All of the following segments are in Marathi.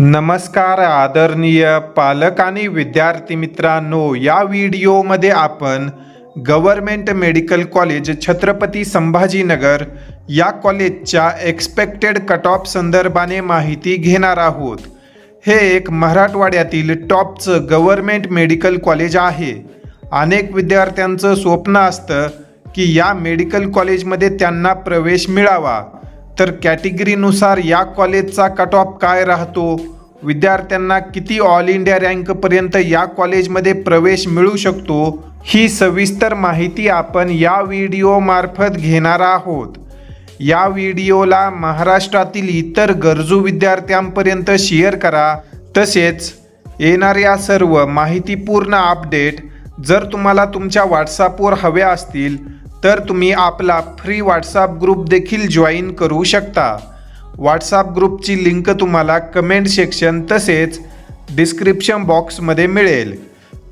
नमस्कार आदरणीय पालक आणि विद्यार्थी मित्रांनो या व्हिडिओमध्ये आपण government medical college Chhatrapati Sambhajinagar या कॉलेजच्या एक्सपेक्टेड कट ऑफ संदर्भाने माहिती घेणार आहोत. हे एक मराठवाड्यातील टॉपचं गव्हर्मेंट मेडिकल कॉलेज आहे. अनेक विद्यार्थ्यांचं स्वप्न असतं की या मेडिकल कॉलेजमध्ये त्यांना प्रवेश मिळावा. तर कॅटेगरीनुसार या कॉलेजचा कट ऑफ काय राहतो? विद्यार्थ्यांना किती ऑल इंडिया रँकपर्यंत या कॉलेजमध्ये प्रवेश मिळू शकतो? ही सविस्तर माहिती आपण या व्हिडिओमार्फत घेणार आहोत. या व्हिडिओला महाराष्ट्रातील इतर गरजू विद्यार्थ्यांपर्यंत शेअर करा. तसेच येणाऱ्या सर्व माहितीपूर्ण अपडेट जर तुम्हाला तुमच्या व्हॉट्सॲपवर हव्या असतील तर तुम्ही आपला फ्री व्हॉट्सअप ग्रुप देखील जॉईन करू शकता. व्हॉट्सअप ग्रुपची लिंक तुम्हाला कमेंट सेक्शन तसेच डिस्क्रिप्शन बॉक्समध्ये मिळेल.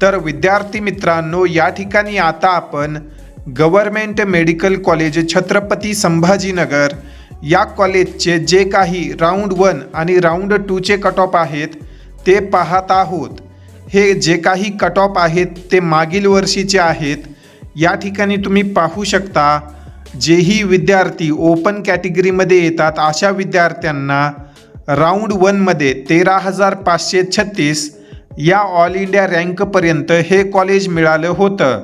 तर विद्यार्थी मित्रांनो या ठिकाणी आता आपण government medical college Chhatrapati Sambhajinagar या कॉलेजचे जे काही राऊंड वन आणि राऊंड टूचे कट ऑफ आहेत ते पाहत आहोत. हे जे काही कट ऑफ आहेत ते मागील वर्षीचे आहेत. या ठिकाणी तुम्ही पाहू शकता जेही विद्यार्थी ओपन कॅटेगरीमध्ये येतात अशा विद्यार्थ्यांना राऊंड वनमध्ये तेरा हजार पाचशे छत्तीस या ऑल इंडिया रँकपर्यंत हे कॉलेज मिळालं होतं.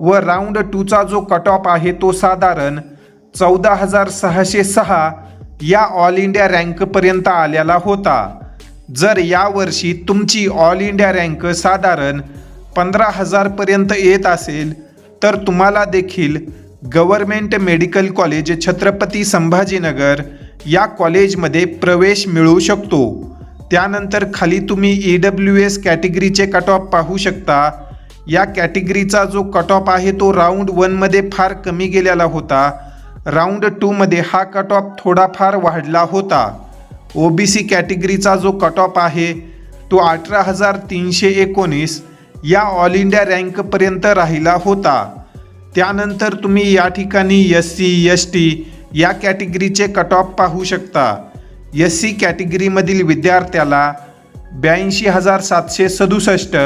व राऊंड टूचा जो कट ऑफ आहे तो साधारण चौदा हजार सहाशे सहा या ऑल इंडिया रँकपर्यंत आलेला होता. जर यावर्षी तुमची ऑल इंडिया रँक साधारण पंधरा हजारपर्यंत येत असेल तर तुम्हाला देखील government medical college Chhatrapati Sambhajinagar या कॉलेजमध्ये प्रवेश मिळू शकतो. त्यानंतर खाली तुम्ही ई डब्ल्यू एस कॅटेगरीचे कट ऑफ पाहू शकता. या कॅटेगरीचा जो कट ऑफ आहे तो राऊंड वनमध्ये फार कमी गेलेला होता. राऊंड टूमध्ये हा कट ऑफ थोडाफार वाढला होता. ओ बी सी कॅटेगरीचा जो कट ऑफ आहे तो अठरा हजार तीनशे एकोणीस या ऑल इंडिया रँकपर्यंत राहिला होता. त्यानंतर तुम्ही या ठिकाणी एस सी एस टी या कॅटेगरीचे कट ऑफ पाहू शकता. एस सी कॅटेगरीमधील विद्यार्थ्याला ब्याऐंशी हजार सातशे सदुसष्ट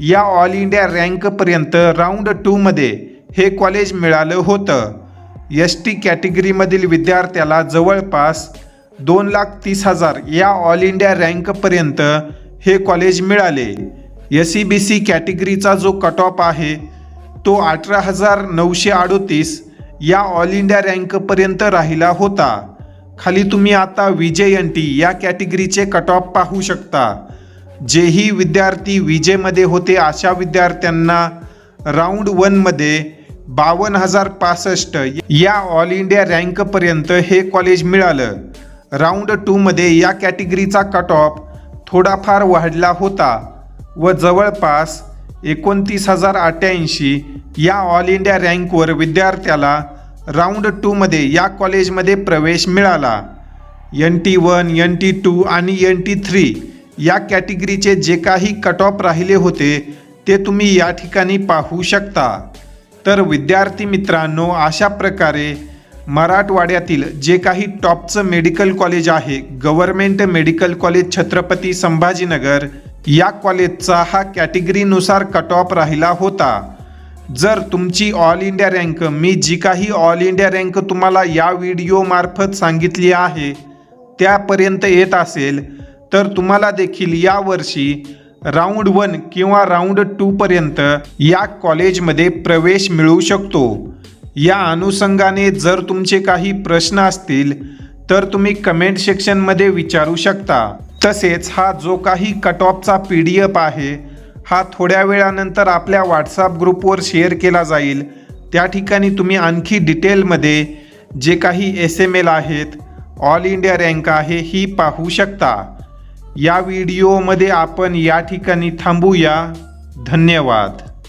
या ऑल इंडिया रँकपर्यंत राऊंड टूमध्ये हे कॉलेज मिळालं होतं. एस टी कॅटेगरीमधील विद्यार्थ्याला जवळपास दोन लाख तीस हजार या ऑल इंडिया रँकपर्यंत हे कॉलेज मिळाले. एस सी बी सी कॅटेगरीचा जो कट ऑफ आहे तो अठरा हजार नऊशे अडोतीस या ऑल इंडिया रँकपर्यंत राहिला होता. खाली तुम्ही आता विजय एन टी या कॅटेगरीचे कट ऑफ पाहू शकता. जेही विद्यार्थी विजेमध्ये होते अशा विद्यार्थ्यांना राऊंड वनमध्ये बावन्न हजार पासष्ट या ऑल इंडिया रँकपर्यंत हे कॉलेज मिळालं. राऊंड टूमध्ये या कॅटेगरीचा कट ऑफ थोडाफार वाढला होता. व जवळपास एकोणतीस हजार अठ्ठ्याऐंशी या ऑल इंडिया रँकवर विद्यार्थ्याला राऊंड टूमध्ये या कॉलेजमध्ये प्रवेश मिळाला. N T one N T two आणि एन टी थ्री या कॅटेगरीचे जे काही कट ऑफ राहिले होते ते तुम्ही या ठिकाणी पाहू शकता. तर विद्यार्थी मित्रांनो अशा प्रकारे मराठवाड्यातील जे काही टॉपचं मेडिकल कॉलेज आहे government medical college Chhatrapati Sambhajinagar या कॉलेजचा हा कॅटेगरीनुसार कट ऑफ राहिला होता. जर तुमची ऑल इंडिया रँक मी जी काही ऑल इंडिया रँक तुम्हाला या व्हिडिओमार्फत सांगितली आहे त्यापर्यंत येत असेल तर तुम्हाला देखील यावर्षी राऊंड वन किंवा राऊंड टूपर्यंत या कॉलेजमध्ये प्रवेश मिळू शकतो. या अनुषंगाने जर तुमचे काही प्रश्न असतील तर तुम्ही कमेंट सेक्शनमध्ये विचारू शकता. तसेच हा जो काही कट ऑफचा पी डी एफ आहे हा थोड्या वेळानंतर आपल्या व्हॉट्सअप ग्रुपवर शेअर केला जाईल. त्या ठिकाणी तुम्ही आणखी डिटेलमध्ये जे काही एस एम एल आहेत ऑल इंडिया रँक आहे ही पाहू शकता. या व्हिडिओमध्ये आपण या ठिकाणी थांबूया. धन्यवाद.